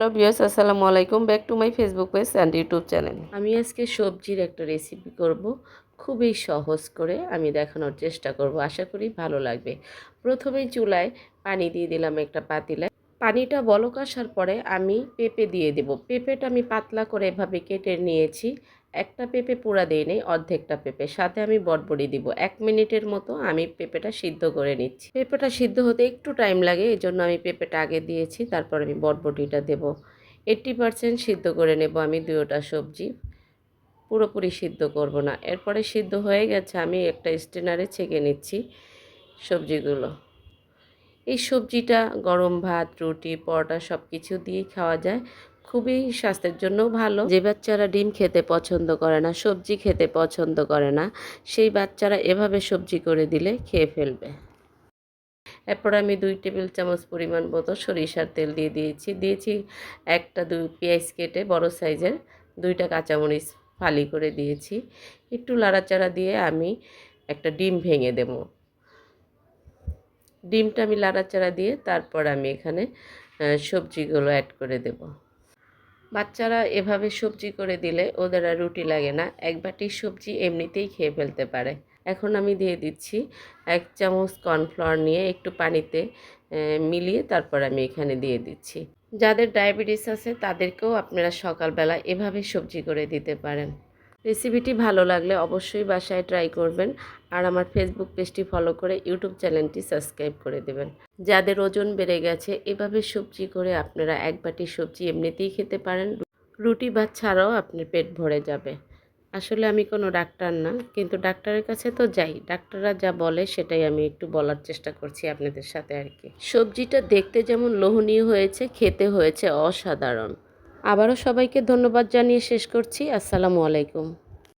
Hello বিয়াস আসসালামু আলাইকুম। Back to my Facebook page and YouTube channel. আমি আজকে সবজির একটা রেসিপি করব। খুবই সহজ করে আমি দেখানোর চেষ্টা করব। আশা করি ভালো লাগবে। প্রথমেই চুলায় পানি দিয়ে দিলাম একটা পাতিলায় পানিটা বলক আসার পরে আমি পেঁপে দিয়ে দেব। পেঁপেটা আমি পাতলা করে এভাবে কেটে নিয়েছি। একটা পেঁপে পুরা দিয়ে নেই, অর্ধেকটা পেঁপে। সাথে আমি বটবড়ি দিব। এক মিনিটের মতো আমি পেঁপেটা সিদ্ধ করে নিচ্ছি। পেঁপেটা সিদ্ধ হতে একটু টাইম লাগে এই জন্য আমি পেঁপেটা আগে দিয়েছি, তারপর আমি বটবটিটা দেব। এইট্টি পারসেন্ট সিদ্ধ করে নেব আমি দুয়োটা সবজি। পুরোপুরি সিদ্ধ করব না। এরপরে সিদ্ধ হয়ে গেছে, আমি একটা স্টেনারে ছেঁকে নিচ্ছি সবজিগুলো। এই সবজিটা গরম ভাত, রুটি, পরোটা সব কিছু দিয়েই খাওয়া যায়। খুবই স্বাস্থ্যের জন্য ভালো। যে বাচ্চারা ডিম খেতে পছন্দ করে না, সবজি খেতে পছন্দ করে না, সেই বাচ্চারা এভাবে সবজি করে দিলে খেয়ে ফেলবে। এরপর আমি দুই টেবিল চামচ পরিমাণ মতো সরিষার তেল দিয়ে দিয়েছি। দিয়েছি একটা, দুই পেঁয়াজ কেটে বড় সাইজের দুইটা কাঁচামরিচ ফালি করে দিয়েছি। একটু লাড়াচাড়া দিয়ে আমি একটা ডিম ভেঙে দেব। ডিমটা আমি লাড়াচাড়া দিয়ে তারপর আমি এখানে সবজিগুলো অ্যাড করে দেব। বাচ্চারা এভাবে সবজি করে দিলে ওদের আর রুটি লাগে না। এক বাটি সবজি এমনিতেই খেয়ে ফেলতে পারে। এখন আমি দিয়ে দিচ্ছি এক চামচ কর্নফ্লাওয়ার নিয়ে একটু পানিতে মিলিয়ে তারপর আমি এখানে দিয়ে দিচ্ছি। যাদের ডায়াবেটিস আছে তাদেরকেও আপনারা সকালবেলা এভাবে সবজি করে দিতে পারেন। রেসিপিটি ভালো লাগলে অবশ্যই বাসায় ট্রাই করবেন আর আমার ফেসবুক পেজটি ফলো করে ইউটিউব চ্যানেলটি সাবস্ক্রাইব করে দেবেন। যাদের ওজন বেড়ে গেছে, এভাবে সবজি করে আপনারা এক বাটি সবজি এমনিতেই খেতে পারেন। রুটি ভাত ছাড়াও আপনার পেট ভরে যাবে। আসলে আমি কোনো ডাক্তার না, কিন্তু ডাক্তারের কাছে তো যাই। ডাক্তাররা যা বলে সেটাই আমি একটু বলার চেষ্টা করছি আপনাদের সাথে আর কি। সবজিটা দেখতে যেমন লোহনীয় হয়েছে, খেতে হয়েছে অসাধারণ। আবারও সবাইকে ধন্যবাদ জানিয়ে শেষ করছি। আসসালামু আলাইকুম।